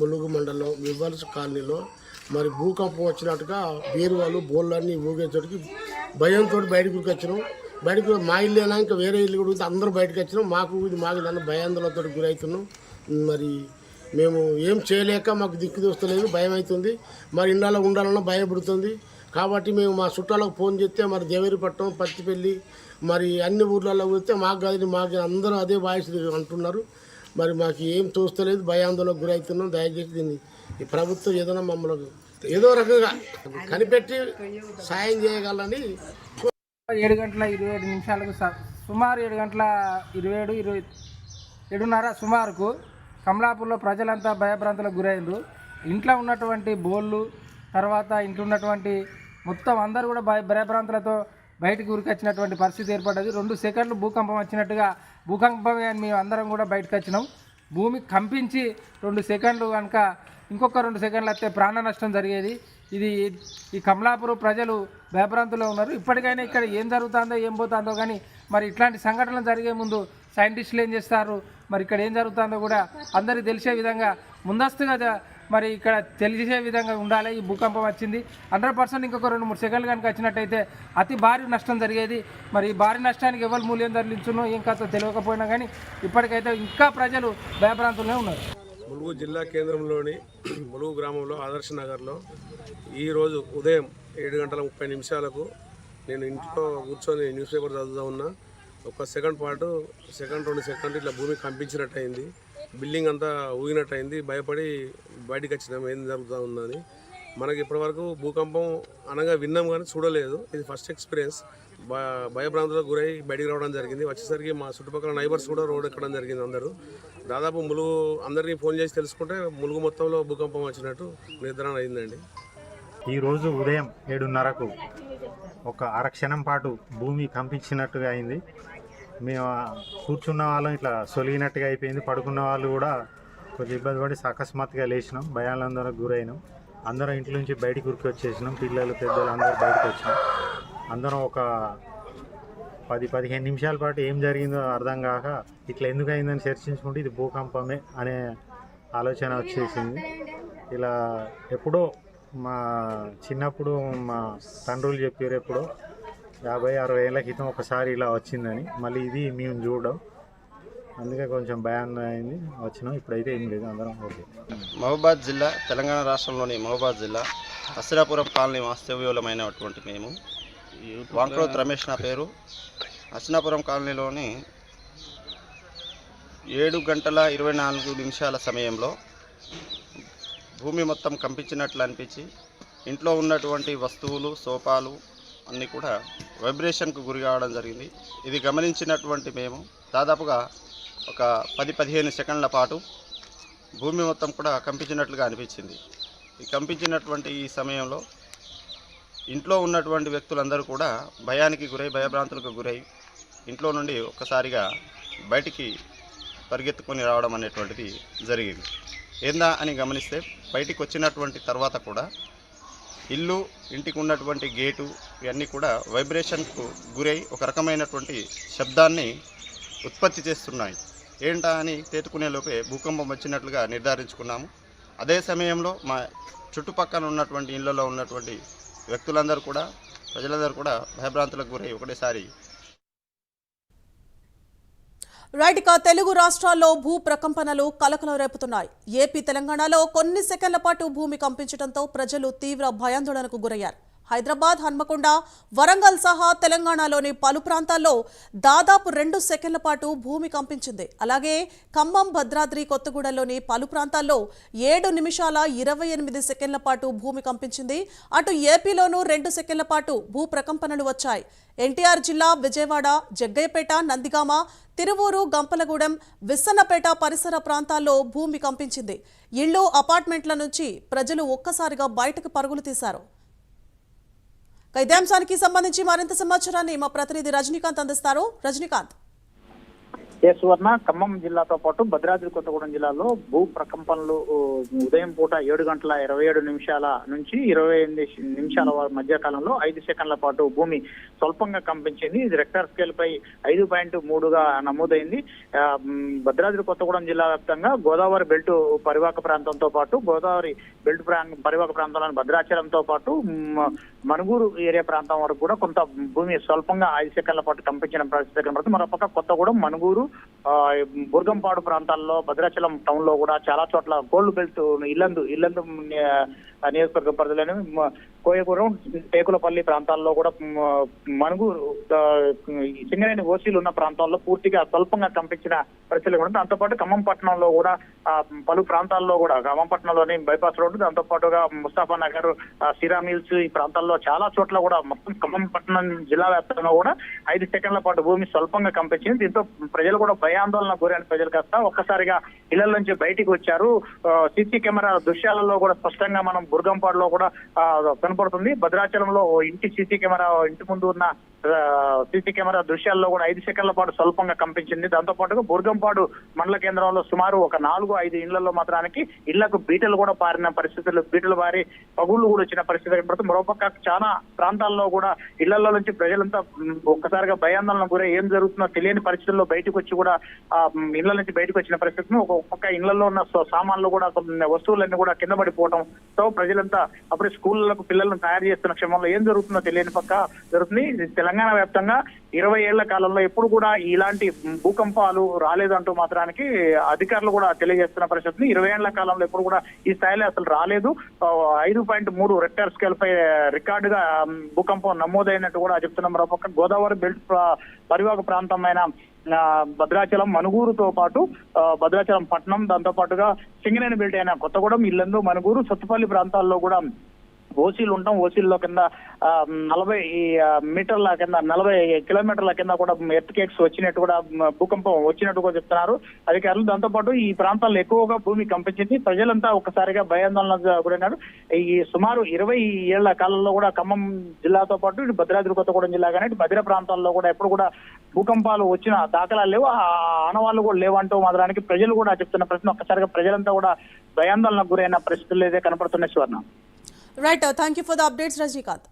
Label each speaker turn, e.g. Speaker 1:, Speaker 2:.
Speaker 1: ములుగు మండలం వివల్స్ కాలనీలో మరి భూకంపం వచ్చినట్టుగా బీరువాలు బోళ్ళన్నీ ఊగేసరికి భయంతో బయటకు వచ్చినాం బయటకు మా ఇల్లు అయినా ఇంకా వేరే ఇల్లు కూడా అందరూ బయటకు వచ్చినాం. మాకు ఇది మాకు ఇల్లు భయాందోళనతో గురవుతున్నాం మరి మేము ఏం చేయలేక మాకు దిక్కు దోస్తలేదు భయం అవుతుంది మరి ఇండాలో ఉండాలన్నా భయపడుతుంది. కాబట్టి మేము మా చుట్టాలకు ఫోన్ చేస్తే మరి దేవేరిపట్నం పత్తిపల్లి మరి అన్ని ఊర్లలో పోతే మాకు కాదు మాకు అందరూ అదే వాయిస్ అంటున్నారు. మరి మాకు ఏం చూస్తలేదు భయాందోళనకు గురవుతున్నాం దయచేసి దీన్ని ఈ ప్రభుత్వం ఏదైనా మమ్మల్ని ఏదో రకంగా కనిపెట్టి సాయం చేయగలని
Speaker 2: ఏడు గంటల ఇరవై ఏడు నిమిషాలకు సుమారు ఏడు గంటల ఇరవై ఏడు ఇరవై ఏడున్నర సుమారుకు కమలాపూర్లో ప్రజలంతా భయభ్రాంతులకు గురైండ్రు. ఇంట్లో ఉన్నటువంటి బోళ్ళు తర్వాత ఇంట్లో ఉన్నటువంటి మొత్తం అందరూ కూడా భయ భయభ్రాంతులతో బయటకు ఉరికొచ్చినటువంటి పరిస్థితి ఏర్పడ్డది. రెండు సెకండ్లు భూకంపం వచ్చినట్టుగా భూకంపమే అని మేము అందరం కూడా బయటకు వచ్చినాం. భూమి కంపించి రెండు సెకండ్లు కనుక ఇంకొక రెండు సెకండ్లు వస్తే ప్రాణ నష్టం జరిగేది. ఇది ఈ కమలాపురం ప్రజలు భయభ్రాంతులో ఉన్నారు. ఇప్పటికైనా ఇక్కడ ఏం జరుగుతుందో ఏం పోతుందో కానీ మరి ఇట్లాంటి సంఘటనలు జరిగే ముందు సైంటిస్టులు ఏం చేస్తారు? మరి ఇక్కడ ఏం జరుగుతుందో కూడా అందరికీ తెలిసే విధంగా ముందస్తుగా మరి ఇక్కడ తెలిసే విధంగా ఉండాలి. ఈ భూకంపం వచ్చింది. హండ్రెడ్ పర్సెంట్ ఇంకొక రెండు మూడు సెకండ్లు కనుక వచ్చినట్టయితే అతి భారీ నష్టం జరిగేది. మరి ఈ భారీ నష్టానికి ఎవరు మూల్యం తరలించున్నో ఏం కాస్త తెలియకపోయినా కానీ ఇప్పటికైతే ఇంకా ప్రజలు భయభ్రాంతులనే ఉన్నారు.
Speaker 3: ములుగు జిల్లా కేంద్రంలోని ములుగు గ్రామంలో ఆదర్శ నగర్లో ఈరోజు ఉదయం ఏడు గంటల ముప్పై నిమిషాలకు నేను ఇంట్లో కూర్చొని న్యూస్ పేపర్ చదువుతా ఉన్నా. ఒక సెకండ్ పాటు సెకండ్ రెండు సెకండ్ ఇట్లా భూమి కంపించినట్టు అయింది బిల్డింగ్ అంతా ఊగినట్టు అయింది భయపడి బయటికి వచ్చినాం. ఏం జరుగుతూ ఉందని. మనకి ఇప్పటివరకు భూకంపం అనగా విన్నాం కానీ చూడలేదు. ఇది ఫస్ట్ ఎక్స్పీరియన్స్. భ భయభ్రాంతులకు గురై బయటికి రావడం జరిగింది. వచ్చేసరికి మా చుట్టుపక్కల నైబర్స్ కూడా రోడ్ ఎక్కడం జరిగింది అందరూ. దాదాపు ములుగు అందరినీ ఫోన్ చేసి తెలుసుకుంటే ములుగు మొత్తంలో భూకంపం వచ్చినట్టు నిర్ధారణ అయిందండి.
Speaker 4: ఈరోజు ఉదయం ఏడున్నరకు ఒక అరక్షణం పాటు భూమి కంపించినట్టుగా అయింది. మేము కూర్చున్న వాళ్ళం ఇట్లా సొలిగినట్టుగా అయిపోయింది. పడుకున్న వాళ్ళు కూడా కొంచెం ఇబ్బంది పడి అకస్మాత్తుగా లేచినాం. భయాలందరికి గురైనాం. అందరం ఇంటి నుంచి బయటికి ఉరికి వచ్చేసినాం. పిల్లలు పెద్దలు అందరూ బయటకు వచ్చినాం. అందరం ఒక పది పదిహేను నిమిషాల పాటు ఏం జరిగిందో అర్థం కాక ఇట్లా ఎందుకు అయిందని చర్చించుకుంటే ఇది భూకంపమే అనే ఆలోచన వచ్చేసింది. ఇలా ఎప్పుడో మా చిన్నప్పుడు మా తండ్రులు చెప్పారు ఎప్పుడో యాభై అరవై ఏళ్ళ క్రితం ఒకసారి ఇలా వచ్చిందని. మళ్ళీ ఇది మేము చూడడం. అందుకే కొంచెం భయాన్ని అయింది. వచ్చినాం. ఇప్పుడైతే ఏం లేదు. అందరం ఓకే.
Speaker 5: మహబాద్ జిల్లా తెలంగాణ రాష్ట్రంలోని మహబాద్ జిల్లా అసిరాపురం కాలనీ వాస్తవ్యులమైనటువంటి మేము. వాంక్రోత్ రమేష్ నా పేరు. అసినాపురం కాలనీలోని ఏడు గంటల ఇరవై నాలుగు నిమిషాల సమయంలో భూమి మొత్తం కంపించినట్లు అనిపించి ఇంట్లో ఉన్నటువంటి వస్తువులు సోఫాలు అన్నీ కూడా వైబ్రేషన్కు గురి కావడం జరిగింది. ఇది గమనించినటువంటి మేము దాదాపుగా ఒక పది పదిహేను సెకండ్ల పాటు భూమి మొత్తం కూడా కంపించినట్లుగా అనిపించింది. ఈ కంపించినటువంటి ఈ సమయంలో ఇంట్లో ఉన్నటువంటి వ్యక్తులందరూ కూడా భయానికి గురై భయభ్రాంతులకు గురై ఇంట్లో నుండి ఒక్కసారిగా బయటికి పరిగెత్తుకొని రావడం అనేటువంటిది జరిగింది. ఏందా అని గమనిస్తే బయటికి వచ్చినటువంటి తర్వాత కూడా ఇల్లు ఇంటికి ఉన్నటువంటి గేటు ఇవన్నీ కూడా వైబ్రేషన్కు గురై ఒక రకమైనటువంటి శబ్దాన్ని ఉత్పత్తి చేస్తున్నాయి. ఏంటా అని తేతుకునే లోపే భూకంపం వచ్చినట్లుగా నిర్ధారించుకున్నాము. అదే సమయంలో మా చుట్టుపక్కల ఉన్నటువంటి ఇళ్ళలో ఉన్నటువంటి వ్యక్తులందరూ కూడా ప్రజలందరూ కూడా భయభ్రాంతులకు గురై ఒకటేసారి
Speaker 6: రైట్ ఇక తెలుగు రాష్ట్రాల్లో భూ ప్రకంపనలు కలకలం రేపుతున్నాయి. ఏపీ తెలంగాణలో కొన్ని సెకండ్ల పాటు భూమి కంపించడంతో ప్రజలు తీవ్ర భయాందోళనకు గురయ్యారు. హైదరాబాద్ హన్మకొండ వరంగల్ సహా తెలంగాణలోని పలు ప్రాంతాల్లో దాదాపు రెండు సెకండ్ల పాటు భూమి కంపించింది. అలాగే ఖమ్మం భద్రాద్రి కొత్తగూడలోని పలు ప్రాంతాల్లో ఏడు నిమిషాల ఇరవై ఎనిమిది సెకండ్ల పాటు భూమి కంపించింది. అటు ఏపీలోనూ రెండు సెకండ్ల పాటు భూ ప్రకంపనలు వచ్చాయి. ఎన్టీఆర్ జిల్లా విజయవాడ జగ్గయ్యపేట నందిగామ తిరువూరు గంపలగూడెం విస్సన్నపేట పరిసర ప్రాంతాల్లో భూమి కంపించింది. ఇళ్ళు అపార్ట్మెంట్ల నుంచి ప్రజలు ఒక్కసారిగా బయటకు పరుగులు తీశారు. ఇదే సంబంధించి మరింత సమాచారాన్ని మా ప్రతినిధి రజనీకాంత్ అందిస్తారు. రజనీకాంత్.
Speaker 7: ఏ సువర్ణ ఖమ్మం జిల్లాతో పాటు భద్రాద్రి కొత్తగూడెం జిల్లాలో భూ ప్రకంపనలు ఉదయం పూట ఏడు గంటల ఇరవై ఏడు నిమిషాల నుంచి ఇరవై ఎనిమిది నిమిషాల వ- మధ్య కాలంలో ఐదు సెకండ్ల పాటు భూమి స్వల్పంగా కంపించింది. ఇది రెక్టర్ స్కేల్ పై ఐదు పాయింట్ మూడుగా నమోదైంది. భద్రాద్రి కొత్తగూడెం జిల్లా వ్యాప్తంగా గోదావరి బెల్ట్ పరివాహక ప్రాంతంతో పాటు గోదావరి బెల్ట్ ప్రాంతం పరివాహక ప్రాంతంలోని భద్రాచలంతో పాటు మనుగూరు ఏరియా ప్రాంతం వరకు కూడా కొంత భూమి స్వల్పంగా ఐదు సెకండ్ల పాటు కంపించిన పరిస్థితి కనబడుతుంది మరోపక్క కొత్తగూడెం మనుగూరు బుర్గంపాడు ప్రాంతాల్లో భద్రాచలం టౌన్లో కూడా చాలా చోట్ల గోల్డ్ బెల్ట్ ఇల్లందు ఇల్లందు నియోజకవర్గ పరిధిలోని కోయపురం టేకులపల్లి ప్రాంతాల్లో కూడా మ, మనుగూరు సింగరేణి ఓసీలు ఉన్న ప్రాంతాల్లో పూర్తిగా స్వల్పంగా కంపించిన పరిస్థితులు కూడా దాంతోపాటు ఖమ్మం పట్టణంలో కూడా పలు ప్రాంతాల్లో కూడా ఖమ్మం పట్టణంలోని బైపాస్ రోడ్డు దాంతోపాటుగా ముస్తాఫా నగర్ సిరా మిల్స్ ఈ ప్రాంతాల్లో చాలా చోట్ల కూడా మొత్తం ఖమ్మం పట్టణం జిల్లా వ్యాప్తంగా కూడా ఐదు సెకండ్ల పాటు భూమి స్వల్పంగా కంపించింది దీంతో ప్రజలు కూడా భయాందోళన గురైన ప్రజలు కాస్త ఒక్కసారిగా ఇళ్ళ నుంచి బయటికి వచ్చారు. సీసీ కెమెరా దృశ్యాలలో కూడా స్పష్టంగా మనం బుర్గంపాడులో కూడా కనపడుతుంది. భద్రాచలంలో ఇంటి సీసీ కెమెరా ఇంటి ముందు ఉన్న సీసీ కెమెరా దృశ్యాల్లో కూడా ఐదు సెకండ్ల పాటు స్వల్పంగా కంపించింది. దాంతో పాటుగా బుర్గంపాడు మండల కేంద్రంలో సుమారు ఒక నాలుగు ఐదు ఇళ్ళలో మాత్రానికి ఇళ్ళకు బీటలు కూడా పారిన పరిస్థితులు బీటలు పారి పగుళ్ళు కూడా వచ్చిన పరిస్థితి కనబడుతుంది మరోపక్క చాలా ప్రాంతాల్లో కూడా ఇళ్ళలో నుంచి ప్రజలంతా ఒక్కసారిగా భయాందోళన గురై ఏం జరుగుతుందో తెలియని పరిస్థితుల్లో బయటకు వచ్చి కూడా ఆ ఇళ్ళ నుంచి బయటకు వచ్చిన పరిస్థితిని ఒక ఇళ్ళలో ఉన్న సామాన్లు కూడా వస్తువులన్నీ కూడా కింద పడిపోవడంతో ప్రజలంతా అప్పుడే స్కూళ్ళకు పిల్లలను తయారు చేస్తున్న క్షమంలో ఏం జరుగుతుందో తెలియని పక్క జరుగుతుంది. తెలంగాణ వ్యాప్తంగా ఇరవై ఏళ్ళ కాలంలో ఎప్పుడు కూడా ఇలాంటి భూకంపాలు రాలేదంటూ మాత్రానికి అధికారులు కూడా తెలియజేస్తున్న పరిస్థితిని ఇరవై ఏళ్ళ కాలంలో ఎప్పుడు కూడా ఈ స్థాయిలో అసలు రాలేదు. ఐదు పాయింట్ మూడు రెక్టర్ స్కేల్ పై రికార్డుగా భూకంపం నమోదైనట్టు కూడా చెప్తున్న. మరోపక్క గోదావరి బెల్ట్ పరివాహక ప్రాంతమైన భద్రాచలం మనుగూరుతో పాటు భద్రాచలం పట్టణం దాంతో పాటుగా సింగరేణి బెల్ట్ అయిన కొత్తగూడెం ఇల్లందు మనుగూరు సత్తుపల్లి ప్రాంతాల్లో కూడా ఓసీలు ఉంటాం ఓసీల్లో కింద నలభై మీటర్ల కింద నలభై కిలోమీటర్ల కింద కూడా ఎర్త్ కేక్స్ వచ్చినట్టు కూడా భూకంపం వచ్చినట్టు కూడా చెప్తున్నారు. అధికారులు దాంతోపాటు ఈ ప్రాంతాల్లో ఎక్కువగా భూమి కంపించింది. ప్రజలంతా ఒక్కసారిగా భయాందోళన గురైనారు. ఈ సుమారు ఇరవై ఏళ్ళ కాలంలో కూడా ఖమ్మం జిల్లాతో పాటు ఇటు భద్రాద్రి కొత్తగూడెం జిల్లా కానీ ఇటు బదిర ప్రాంతాల్లో కూడా ఎప్పుడు కూడా భూకంపాలు వచ్చిన దాఖలాలు లేవు. ఆ ఆనవాళ్ళు కూడా లేవంటూ మాత్రానికి ప్రజలు కూడా చెప్తున్న ప్రశ్న ఒక్కసారిగా ప్రజలంతా కూడా భయాందోళనకు గురైన పరిస్థితులు అయితే కనపడుతున్నాయి సువర్ణ.
Speaker 6: Right, thank you for the updates, Rajnikant.